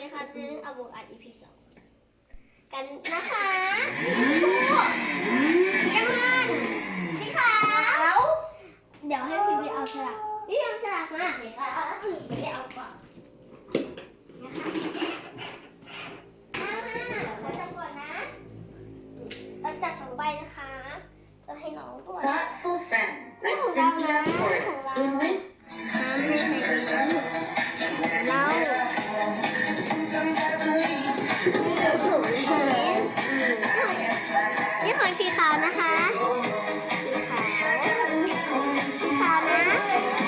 เลยค่ะจะเอาบทอัด EP สองกันนะคะสีน้ำเงินสีขาว เดี๋ยวให้พี่บีเอาสลักพี่เอาสลักมาเดี๋ยวเอาสีพี่เอาก่อนนะคะ สีขาวนะคะ สีขาวสีขาวนะ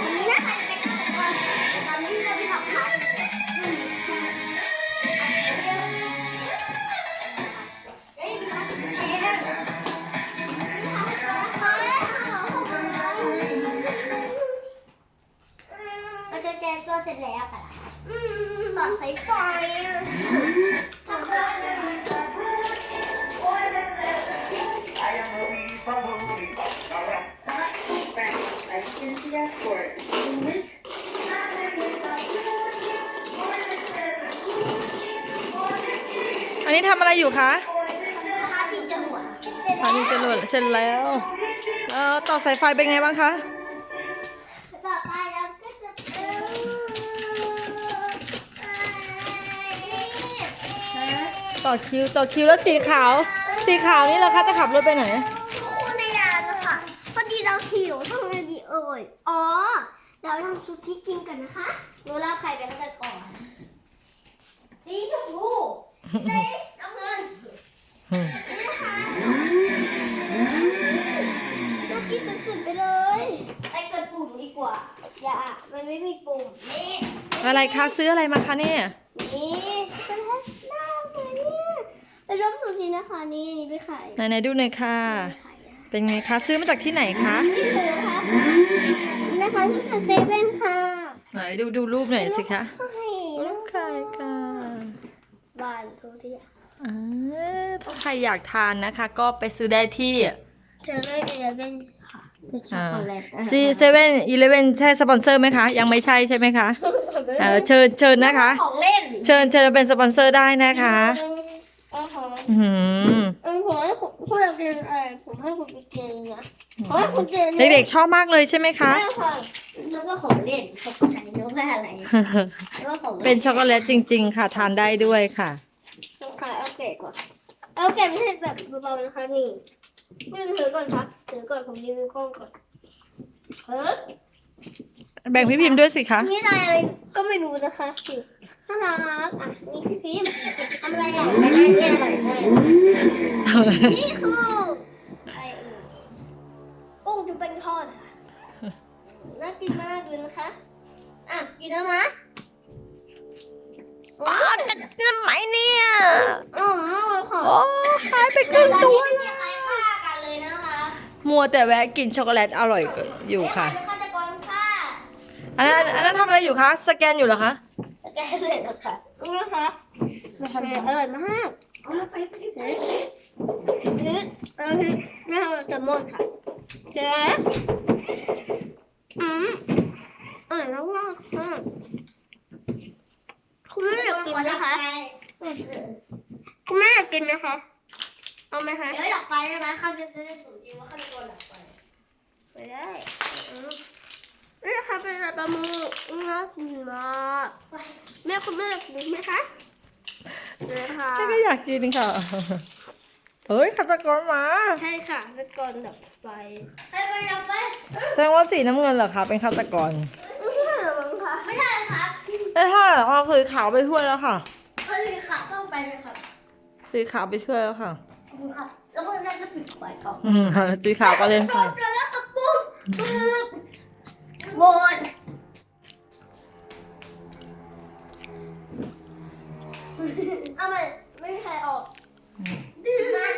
อันนี้นะครจะเป็นฆาตกรแต่ตอนนี้เราไปทำพันเฮ้ยมีคนเองเราจะแกงตัวเสร็จแล้วปะล่ะต่อสายไฟ Like Cynthia Ford. English. อันนี้ทำอะไรอยู่คะพาตีจรวดเสร็จอันนี้จะหลดเสร็จแล้วเออต่อสายไฟเป็นไงบ้างคะ ต่อไปเราก็จะเออต่อคิวต่อคิวแล้วสีขาว สีขาวนี่เหราคะจะขับรถไปไหน คู่ในร้านนะคะพอดีเราหิวทำไงดีเอ่ ย อ๋อเดี๋ยวทำซูชิกินกันนะคะรู้แล้วใครเป็นฆาตกรสีชมพูสีน้ำเงินนี่นะคะน่ากินสุดๆไปเลย ไปกดปุ่มดีกว่า อย่า มันไม่มีปุ่ม นี่ อะไรคะซื้ออะไรมาคะเนี่ย นี่เป็นแฮชหน้าเหมือนเนี่ยเป็นร่มสูสีนะคะนี่นี่ไปขายไหนไหนๆดูหน่อยค่ะไปขายอะเป็นไงคะ ซื้อมาจากที่ไหนคะ ที่เธอครับ นี่นะคะที่เธอเซเว่นค่ะไหนดูดูรูปหน่อยสิคะให้รูปใครค่ะบ้านทุกที่อ่าถ้าใครอยากทานนะคะ ก็ไปซื้อได้ที่เซเว่นเอเว่นค่ะเป็นช็อกโกแลตซีเซเว่นอีเลเวนใช่สปอนเซอร์ไหมคะ ยังไม่ใช่ใช่ไหมคะเออเชิญเชิญนะคะ ของเล่น เชิญเชิญมาเป็นสปอนเซอร์ได้นะคะ อ๋ออื้อหือเออผมให้คุณคุณอยากกินอะไรผมให้คุณไปกินนะผมให้คุณกินเด็กๆชอบมากเลยใช่ไหมคะ ไม่ค่ะนึกว่าของเล่นตกใจนึกว่าอะไรนึกว่าของเป็นช็อกโกแลตจริง ๆ ค่ะ ทานได้ด้วยค่ะต้องขายเอาเกรดก่อนเอาเกรดไม่ใช่แบบเบาๆนะคะนี่ไม่ถือก่อนครับถือก่อนผมรีวิวกล้องก่อนเออแบ่งพี่พิมพ์ด้วยสิคะ นี่อะไรอะไรก็ไม่รู้นะคะนี่น่ารักอะนี่พี่พิมพ์ทำ อะไรอะไม่ได้เล่นอะไรแน่นี่คือไอ้กุ้งจุ๊บเป็นทอดค่ะ น่ากินมากดูนะคะ อะ กินแล้วนะว้าวจะกินไหมเนี่ยอ๋อค่ะโอ้หายไปครึ่งตัวไม่มีใครฆ่ากันเลยนะคะมัวแต่แวะกินช็อกโกแลตอร่อยอยู่ค่ะใครเป็นฆาตกรฆ่าอันนั้นอันนั้นทำอะไรอยู่คะ สแกนอยู่เหรอคะแกเลยนะคะนี่นะคะ อร่อยมากเอามาไปไปไปนี่เอาที่นี่ทำแซลมอนค่ะเดี๋ยวนะอืมอร่อยมากๆค่ะคุณแม่อยากกินนะคะคุณแม่อยากกินไหมคะ เอาไหมคะ เดี๋ยวดับไฟได้ไหมเขาจะได้สมจริงว่าเขาจะโดนดับไฟไปได้อืมนี่นะคะเป็นอะไรประมูน่ากินมากแม่คุณแม่อยากกินไหมคะ นะคะก็อยากกินค่ะ เฮ้ยฆาตกรมาใช่ค่ะตะกอนดับไฟใครไปดับไฟแสดงว่าสีน้ำเงินเหรอคะเป็นฆาตกรไม่ใช่หรอมั้งคะไม่ใช่ครับเอ้ยถ้าเอาสีขาวไปช่วยแล้วค่ะก็เลยขับต้องไปเลยครับสีขาวไปช่วยแล้วค่ะขอบคุณครับแล้วก็น่าจะปิดไฟก่อนอืมสีขาวก็เล่นจค่ะบแล้วตะปุ้มปึ๊บโบน เอามาไม่มีใครออกดื้อนะ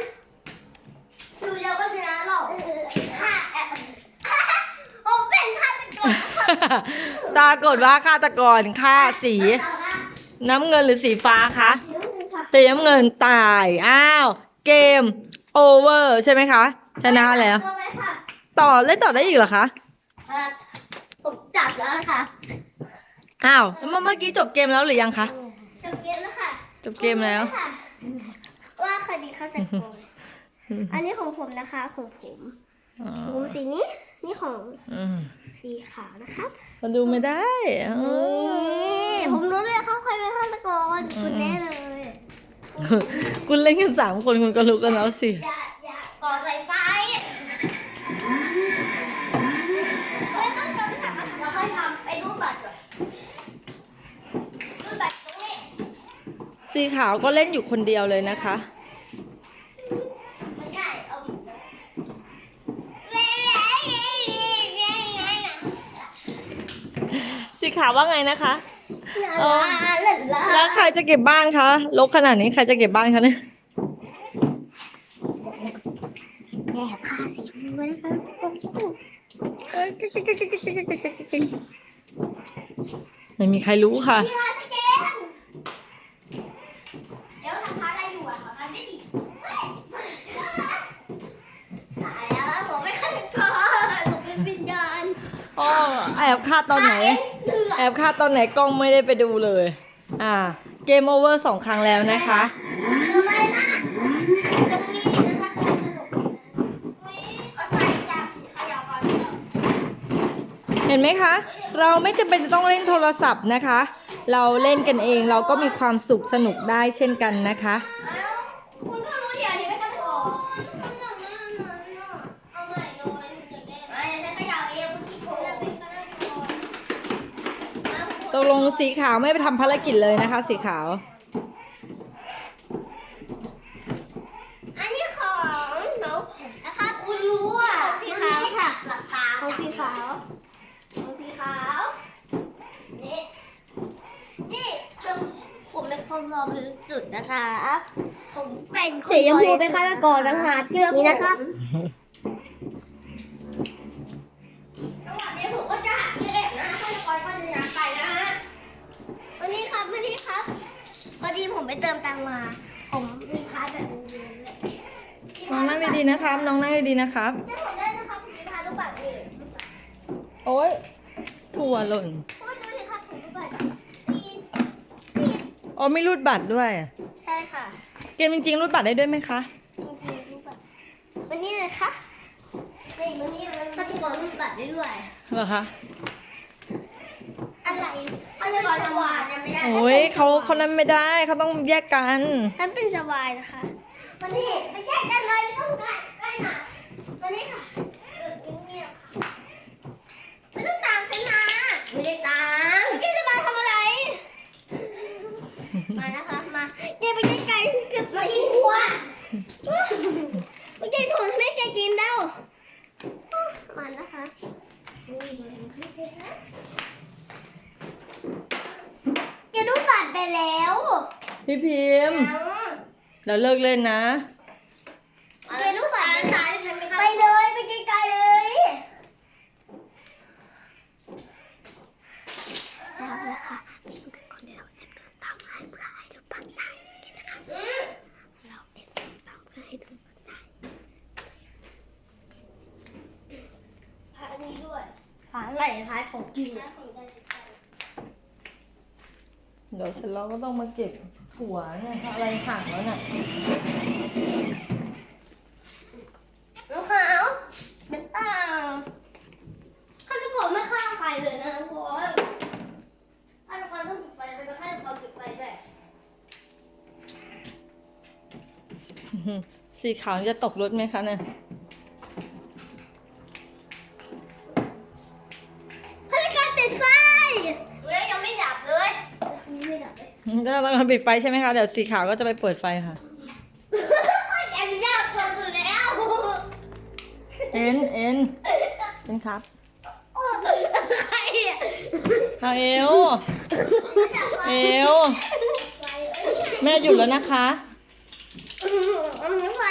ดูเยอะก็ชนะหรอกค่ะผมเป็นฆาตกรตากดว่าฆาตกรฆ่าสี น้ำเงินหรือสีฟ้าคะสีน้ำเงินตายอ้าว เกม โอเวอร์ใช่ไหมคะ ชนะแล้วเอาไหมค่ะต่อเล่นต่อได้อีกเหรอคะครับผมจับแล้วค่ะอ้าวแล้วเมื่อเมื่อกี้จบเกมแล้วหรือยังคะจะบเกมแล้วค่ะ จบเกมแล้วค่ะว่าใครดีฆาตกรอันนี้ของผมนะคะ ของผมอ๋อผมสีนี้ นี่ของอืมสีขาวนะครับมาดูไม่ได้อ๋อนี่ผมรู้เลยเขาใครเป็นฆาตกรคุณแน่เลย คุณเล่นกันสามคนคุณก็รู้กันแล้วสิ อย่าอย่าก่อใส่ไฟเฮ้ยขั้นตอนที่สามารถเราค่อยทำไปรูปบัตรก่อนรูปบัตรตรงนี้ สีขาวก็เล่นอยู่คนเดียวเลยนะคะไม่ใช่เอาสีขาวว่าไงนะคะลาลาลาลาแล้วใครจะเก็บบ้านคะลกขนาดนี้ใครจะเก็บบ้านคะเนี่ยแย่ผ้าสีมือนะคะไม่มีใครรู้ค่ะ พี่มาสเกมเดี๋ยวทำพาอะไรอยู่อะทำได้ดีตายแล้วผมไม่ขั้นตอนผมเป็นวิญญาณ อ๋อ แอบคาดตอนไหนเถื่อแอบคาดตอนไหนกล้องไม่ได้ไปดูเลย อ่า เกมโอเวอร์สองครั้งแล้วนะคะทำไมนะตรงนี้นะคะสนุกอุ๊ยเอาใส่ยาผีเขย่าก่อนเห็นไหมคะ เราไม่จำเป็นจะต้องเล่นโทรศัพท์นะคะ เราเล่นกันเองเราก็มีความสุขสนุกได้เช่นกันนะคะเอ้าคุณก็รู้เดี๋ยวนี้ไม่กระโดดเอาใหม่โดนจะได้ไม่ใช่เขย่าเองคุณที่โกง ต กลงสีขาวไม่ไปทำภารกิจเลยนะคะ สีขาว อันนี้ของน้องผมนะคะคุณรู้อะสีขาวค่ะหลับตาของสีขาวของสีขาว นี่ นี่คือผมเป็นคนรอบริสุทธิ์นะคะ ผมเป็นสีชมพูเป็นฆาตกรนะคะเชื่อนี่นะครับจังหวะนี้ผมก็จะหาเด็กนะฆาตกรก็จะย้ายไปนะฮะวันนี้ครับวันนี้ครับพอดีผมไปเติมตังค์มา ผมมีพาร์ทแบบนี้เลย น้องนั่ง ดีๆนะครับ น้องนั่งดีๆนะครับได้ผมได้นะครับผมมีพาร์ทลูกปัดนี่โอ๊ยถั่วหล่นพูดดูสิครับผมลูกปัดนี่อ๋อไม่รูดบัตรด้วย ใช่ค่ะเกมจริงๆรูดบัตรได้ด้วยไหมคะจริงๆลูกปัดวันนี้เลยค่ะนี่วันนี้เลยก็จะกดลูกปัดได้ด้วยเหรอคะ อะไร เขาจะกดสวายยังไม่ได้โอ้ยเขาเขานั้นไม่ได้เขาต้องแยกกัน นั่นเป็นสวายนะคะวันนี้ไปแยกกันเลยไม่ต้องใกล้ใกล้หนาวันนี้ค่ะเออเงียบๆค่ะไม่ต้องตามฉันมาไม่ได้ตามแกจะมาทำอะไร มานะคะมาแกไปไกลๆเกือบไปกินหัวไม่ใช่ถั่วไม่แกกินแล้วมานะคะ แกดูบัตรไปแล้วพี่พิมพ์เดี๋ยวเลิกเล่นนะแกดูบัตรไปเลยไปไกลๆเลยแล้วนะคะไปดูกันคนเดียวเอ็นเดินตามให้เพื่อให้ดูบัตรได้นะคะเราเอ็นเดินตามเพื่อให้ดูบัตรได้พาอันนี้ด้วยพาอะไรพาของกิน เดี๋ยวเสร็จแล้วก็ต้องมาเก็บถั่วเนี่ยค่ะอะไรห่างแล้วเนี่ยน้องขาวเป็นเปล่าฆาตกรไม่ฆ่าใครเลยนะทุกคนฆาตกรต้องปิดไฟเป็นฆาตกรปิดไฟด้วยสีขาวจะตกรถไหมคะเนี่ย ปิดไฟใช่ไหมคะ เดี๋ยวสีขาวก็จะไปเปิดไฟค่ะแกจะยากเกินสุดแล้วเอ็น เอ็น เอ็นครับโอ้ใครอะเอาเอว เอวแม่หยุดแล้วนะคะ อืมไฟ